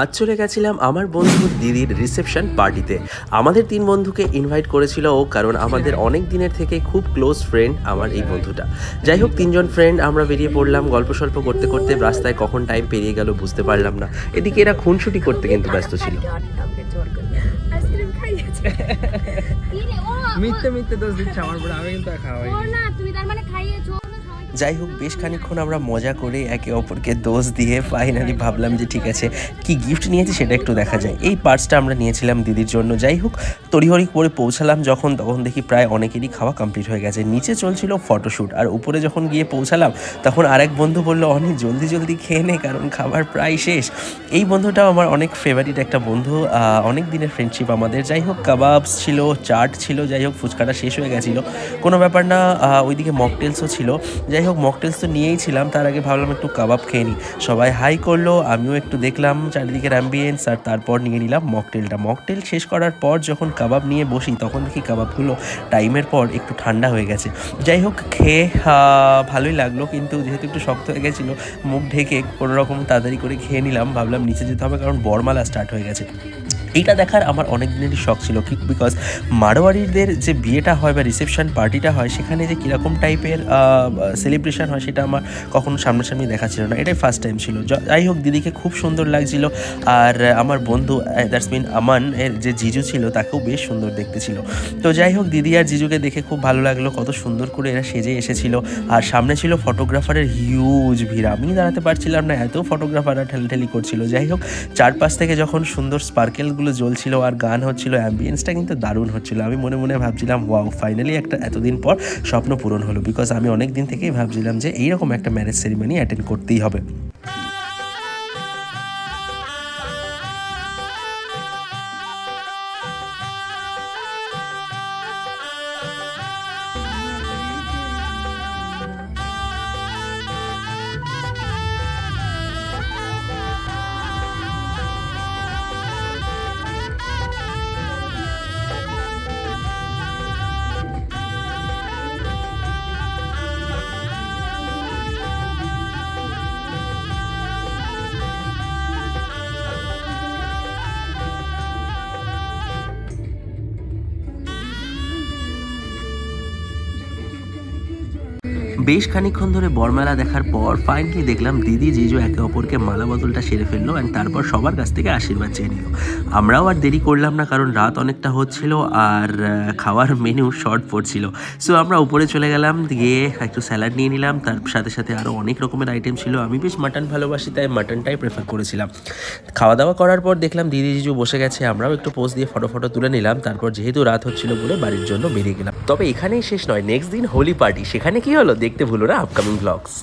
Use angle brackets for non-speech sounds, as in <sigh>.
আজ চলে গেছিলাম আমার বন্ধু দিদির রিসেপশন পার্টিতে। আমাদের তিন বন্ধুকে ইনভাইট করেছিল ও কারণ আমাদের অনেক দিনের থেকে খুব ক্লোজ ফ্রেন্ড আমার এই বন্ধুটা। যাই হোক তিনজন ফ্রেন্ড আমরা বেরিয়ে পড়লাম গল্প সল্প করতে করতে রাস্তায় কখন টাইম পেরিয়ে গেল বুঝতে পারলাম না। এদিকে এরা খুনসুটি করতে কিন্তু ব্যস্ত ছিল। <laughs> মিথ্যে মিথ্যে দোষ দিচ্ছে আমার উপরে আমি কিন্তু খাওয়াই না তুমি তার মানে যাই হোক, বেশ খানিক্ষণ আমরা মজা করে একে অপরকে দোষ দিয়ে ফাইনালি ভাবলাম যে ঠিক আছে, কি গিফট নিয়েছি সেটা একটু দেখা যায়। এই পার্টসটা আমরা নিয়েছিলাম দিদির জন্য। যাই হোক তড়িহড়ি করে পৌঁছালাম যখন, তখন দেখি প্রায় অনেকেরই খাওয়া কমপ্লিট হয়ে গেছে। নিচে চলছিল ফটোশ্যুট আর উপরে যখন গিয়ে পৌঁছালাম, তখন আরেক বন্ধু বলল, অনেক জলদি জলদি খেয়ে নে, কারণ খাবার প্রায় শেষ। এই বন্ধুটাও আমার অনেক ফেভারিট একটা বন্ধু। অনেক দিনের ফ্রেন্ডশিপ আমাদের। যাই হোক কাবাবস ছিল চাট ছিল, যাই হোক, ফুচকাটা শেষ হয়ে গেছিল। কোনো ব্যাপার না ওইদিকে মকটেলসও ছিল। যাই হোক মকটেলস তো নিয়েই ছিলাম, তার আগে ভাবলাম একটু কাবাব খেয়ে নিই। সবাই হাই করল, আমিও একটু দেখলাম চারিদিকের অ্যাম্বিয়েন্স আর তারপর নিয়ে নিলাম মকটেলটা মকটেল শেষ করার পর যখন কাবাব নিয়ে বসি, তখন দেখি কাবাবগুলো টাইমের পর একটু ঠান্ডা হয়ে গেছে। যাই হোক খেয়ে ভালোই লাগল, কিন্তু যেহেতু একটু শক্ত হয়ে গেছিল, মুখ ঢেকে কোনো রকম তাড়াতাড়ি করে খেয়ে নিলাম, ভাবলাম নিচে যেতে হবে, কারণ বরমালা স্টার্ট হয়ে গেছে। এইটা দেখার আমার অনেক দিনেরই শখ ছিল। কি বিকজ মারোয়ারিদের যে বিয়েটা হয় বা রিসেপশন পার্টিটা হয়, সেখানে যে কীরকম টাইপের সেলিব্রেশন হয় সেটা আমার কখনো সামনাসামনি দেখা ছিল না। এটাই ফার্স্ট টাইম ছিল। যাই হোক, দিদিকে খুব সুন্দর লাগছিল। আর আমার বন্ধু দ্যাটস মিন আমান এর যে জিজু ছিল, তাকেও বেশ সুন্দর দেখতে ছিল। তো যাই হোক, দিদি আর জিজুকে দেখে খুব ভালো লাগল। কত সুন্দর করে এরা সেজে এসেছিল। আর সামনে ছিল ফটোগ্রাফারের হিউজ ভিড়। আমি দাঁড়াতে পারছিলাম না, এত ফটোগ্রাফাররা ঠেলাঠেলি করছিল। যাই হোক, চারপাশ থেকে যখন সুন্দর স্পার্কেলগুলো জ্বলছিল আর গান হচ্ছিল অ্যাম্বিয়েন্সটা কিন্তু দারুণ হচ্ছিল। আমি মনে মনে ভাবছিলাম ওয়াও ফাইনালি একটা এতদিন পর স্বপ্ন পূরণ হলো। বিকজ আমি অনেক দিন থেকেই ভাবছিলাম যে, এইরকম একটা ম্যারেজ সেরিমনি অ্যাটেন্ড করতেই হবে। বেশ খানিকক্ষণ ধরে বরমেলা দেখার পর ফাইনালি দেখলাম দিদি জিজু একে অপরকে মালা বদলটা সেরে ফেলল অ্যান্ড তারপর সবার কাছ থেকে আশীর্বাদ চেয়ে নিল। আমরাও আর দেরি করলাম না কারণ রাত অনেকটা হচ্ছিল আর খাওয়ার মেনু শর্ট পড়ছিল। সো আমরা উপরে চলে গেলাম, গিয়ে একটু স্যালাড নিয়ে নিলাম, তার সাথে সাথে আরও অনেক রকমের আইটেম ছিল। আমি বেশ মাটন ভালোবাসি, তাই মাটনটাই প্রেফার করেছিলাম। খাওয়া দাওয়া করার পর দেখলাম দিদি জিজু বসে গেছে, আমরাও একটু পোজ দিয়ে ফটো ফটো তুলে নিলাম, তারপর যেহেতু রাত হচ্ছিল বলে বাড়ির জন্য বেরিয়ে গেলাম। তবে এখানেই শেষ নয় নেক্সট দিন হোলি পার্টি সেখানে কি হলো? দেখতে ভুলো না আপকামিং ব্লগস